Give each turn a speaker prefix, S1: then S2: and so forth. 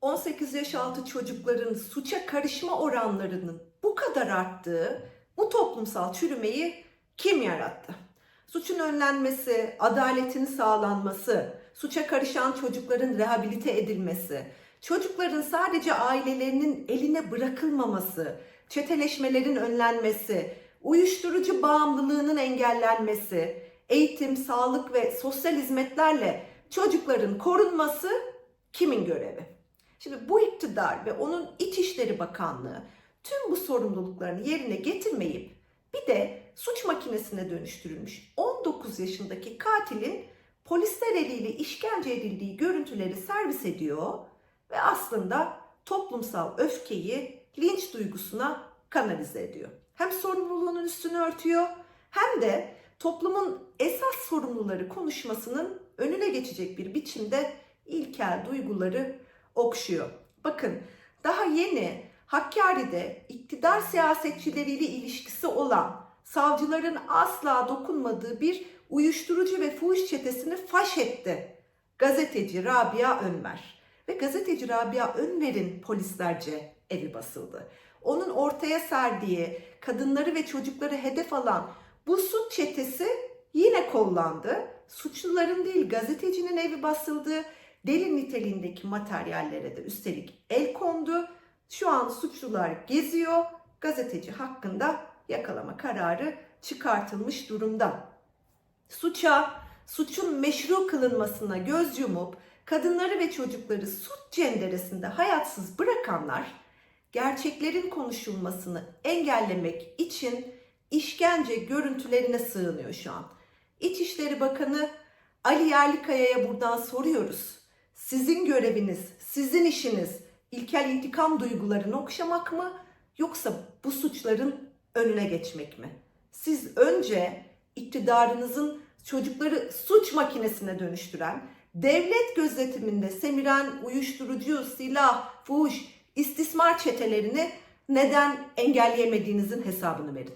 S1: 18 yaş altı çocukların suça karışma oranlarının bu kadar arttığı bu toplumsal çürümeyi kim yarattı? Suçun önlenmesi, adaletin sağlanması, suça karışan çocukların rehabilite edilmesi, çocukların sadece ailelerinin eline bırakılmaması, çeteleşmelerin önlenmesi, uyuşturucu bağımlılığının engellenmesi, eğitim, sağlık ve sosyal hizmetlerle çocukların korunması kimin görevi? Şimdi bu iktidar ve onun İçişleri Bakanlığı tüm bu sorumluluklarını yerine getirmeyip bir de suç makinesine dönüştürülmüş 19 yaşındaki katilin polisler eliyle işkence edildiği görüntüleri servis ediyor ve aslında toplumsal öfkeyi linç duygusuna kanalize ediyor. Hem sorumluluğunun üstünü örtüyor hem de toplumun esas sorumluları konuşmasının önüne geçecek bir biçimde ilkel duyguları okşuyor. Bakın daha yeni Hakkari'de iktidar siyasetçileriyle ilişkisi olan savcıların asla dokunmadığı bir uyuşturucu ve fuhuş çetesini faş etti. Gazeteci Rabia Önver ve gazeteci Rabia Önver'in polislerce evi basıldı. Onun ortaya serdiği kadınları ve çocukları hedef alan bu suç çetesi yine kollandı. Suçluların değil gazetecinin evi basıldı. Delil niteliğindeki materyallere de üstelik el kondu. Şu an suçlular geziyor. Gazeteci hakkında yakalama kararı çıkartılmış durumda. Suça, suçun meşru kılınmasına göz yumup kadınları ve çocukları suç cenderesinde hayatsız bırakanlar gerçeklerin konuşulmasını engellemek için işkence görüntülerine sığınıyor şu an. İçişleri Bakanı Ali Yerlikaya'ya buradan soruyoruz. Sizin göreviniz, sizin işiniz ilkel intikam duygularını okşamak mı yoksa bu suçların önüne geçmek mi? Siz önce iktidarınızın çocukları suç makinesine dönüştüren, devlet gözetiminde semiren uyuşturucu, silah, fuhuş, istismar çetelerini neden engelleyemediğinizin hesabını verin.